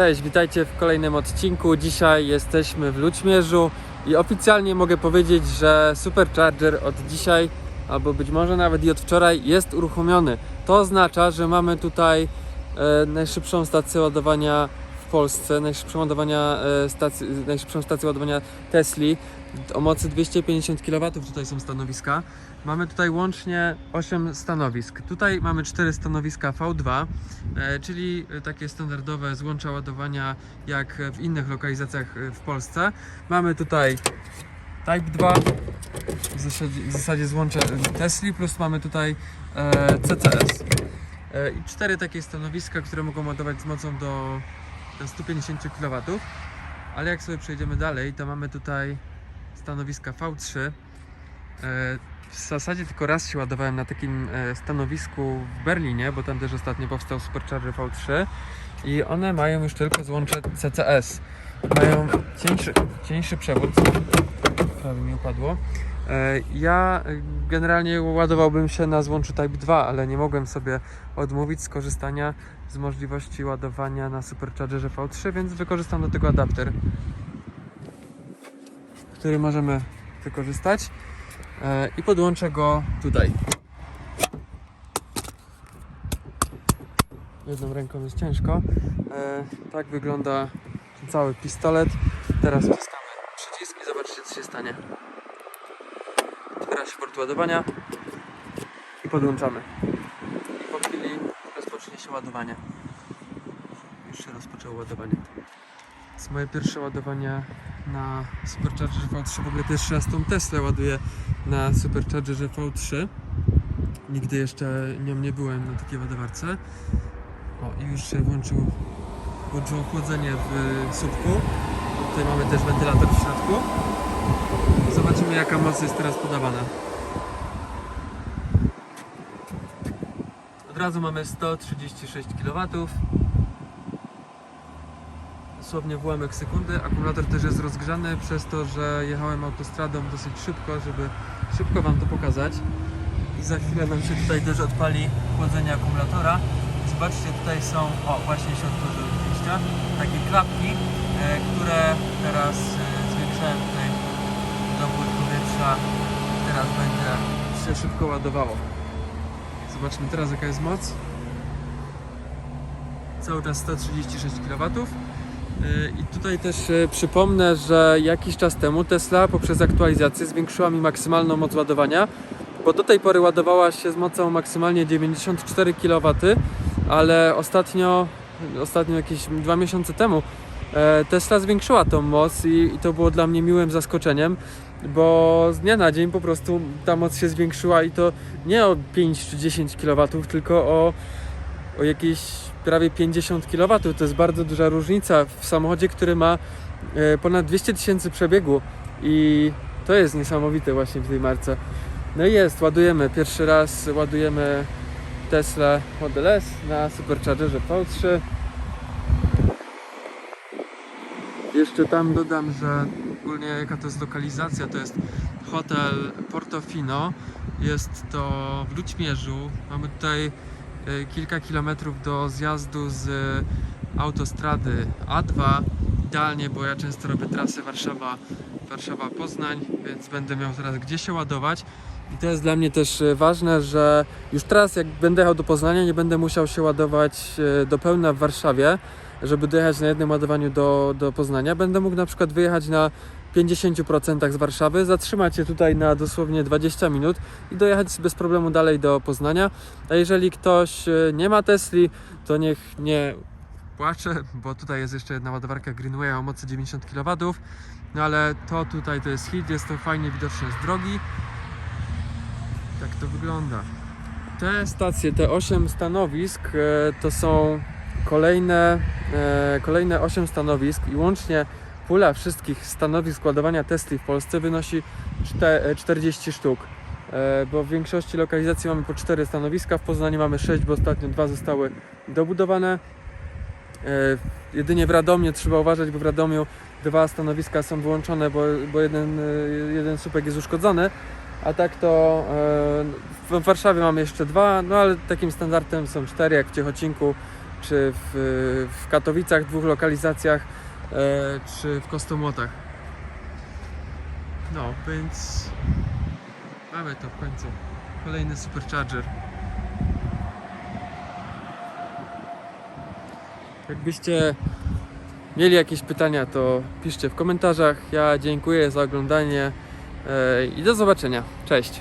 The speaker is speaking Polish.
Cześć, witajcie w kolejnym odcinku. Dzisiaj jesteśmy w Lućmierzu i oficjalnie mogę powiedzieć, że Supercharger od dzisiaj, albo być może nawet i od wczoraj jest uruchomiony. To oznacza, że mamy tutaj e, najszybszą stację ładowania w Polsce, najszybszą, ładowania, e, stacji, najszybszą stację ładowania Tesli o mocy 250 kW. Tutaj są stanowiska. Mamy tutaj łącznie 8 stanowisk. Tutaj mamy 4 stanowiska V2, e, czyli takie standardowe złącza ładowania jak w innych lokalizacjach e, w Polsce. Mamy tutaj Type 2, w zasadzie, w zasadzie złącze Tesli, plus mamy tutaj e, CCS. I cztery takie stanowiska, które mogą ładować z mocą do 150 kW. Ale jak sobie przejdziemy dalej, to mamy tutaj stanowiska V3. E, W zasadzie tylko raz się ładowałem na takim e, stanowisku w Berlinie, bo tam też ostatnio powstał Supercharger V3 i one mają już tylko złącze CCS. Mają cieńszy, cieńszy przewód, prawie mi upadło. E, Ja generalnie ładowałbym się na złączu Type 2, ale nie mogłem sobie odmówić skorzystania z możliwości ładowania na Superchargerze V3, więc wykorzystam do tego adapter, który możemy wykorzystać e, i podłączę go tutaj. Jedną ręką jest ciężko. E, Tak wygląda cały pistolet. Teraz wciskamy przycisk i zobaczcie co się stanie. Otwiera się port ładowania i podłączamy. I po chwili rozpocznie się ładowanie. Już się rozpoczęło ładowanie. To jest moje pierwsze ładowanie na Superchargerze V3. W ogóle raz tą Teslę ładuję na Superchargerze V3. Nigdy jeszcze nią nie byłem na takiej ładowarce. O, i już się włączył, włączyło chłodzenie w słupku. Tutaj mamy też wentylator w środku. Zobaczymy jaka moc jest teraz podawana. Od razu mamy 136 kW. Dosłownie w ułamek sekundy. Akumulator też jest rozgrzany przez to, że jechałem autostradą dosyć szybko, żeby szybko Wam to pokazać. I za chwilę nam się tutaj też odpali chłodzenie akumulatora. Zobaczcie, tutaj są, o właśnie się otworzyły wyjścia, takie klapki, e, które teraz e, zwiększają tutaj dopływ powietrza. Teraz będzie się szybko ładowało. Zobaczmy teraz jaka jest moc. Cały czas 136 kW. Yy, I tutaj też e, przypomnę, że jakiś czas temu Tesla poprzez aktualizację zwiększyła mi maksymalną moc ładowania, bo do tej pory ładowała się z mocą maksymalnie 94 kW, ale ostatnio, ostatnio jakieś dwa miesiące temu e, Tesla zwiększyła tą moc i, i to było dla mnie miłym zaskoczeniem, bo z dnia na dzień po prostu ta moc się zwiększyła i to nie o 5 czy 10 kW, tylko o, o jakieś prawie 50 kW. To jest bardzo duża różnica w samochodzie, który ma e, ponad 200 tysięcy przebiegu i to jest niesamowite właśnie w tej marce. No i jest, ładujemy. Pierwszy raz ładujemy Tesla Model S na Superchargerze V3. Jeszcze tam dodam, że ogólnie jaka to jest lokalizacja, to jest hotel Portofino. Jest to w Lućmierzu. Mamy tutaj kilka kilometrów do zjazdu z autostrady A2. Idealnie, bo ja często robię trasy Warszawa, Warszawa-Poznań, więc będę miał teraz gdzie się ładować. I to jest dla mnie też e, ważne, że już teraz jak będę jechał do Poznania, nie będę musiał się ładować e, do pełna w Warszawie, żeby dojechać na jednym ładowaniu do, do Poznania. Będę mógł na przykład wyjechać na 50% z Warszawy, zatrzymać się tutaj na dosłownie 20 minut i dojechać bez problemu dalej do Poznania. A jeżeli ktoś e, nie ma Tesli, to niech nie płacze, bo tutaj jest jeszcze jedna ładowarka Greenway o mocy 90 kW. No ale to tutaj to jest hit, jest to fajnie widoczne z drogi. Tak to wygląda. Te stacje, te 8 stanowisk e, to są kolejne, e, kolejne 8 stanowisk i łącznie pula wszystkich stanowisk ładowania Tesli w Polsce wynosi czte- e, 40 sztuk. E, Bo w większości lokalizacji mamy po 4 stanowiska, w Poznaniu mamy 6, bo ostatnio dwa zostały dobudowane. E, Jedynie w Radomiu trzeba uważać, bo w Radomiu dwa stanowiska są wyłączone, bo, bo jeden, jeden słupek jest uszkodzony. A tak to w Warszawie mamy jeszcze dwa, no ale takim standardem są cztery, jak w Ciechocinku czy w, w Katowicach, dwóch lokalizacjach, czy w Kostomłotach. No, więc mamy to w końcu. Kolejny Supercharger. Jakbyście mieli jakieś pytania, to piszcie w komentarzach. Ja dziękuję za oglądanie e, i do zobaczenia. Cześć!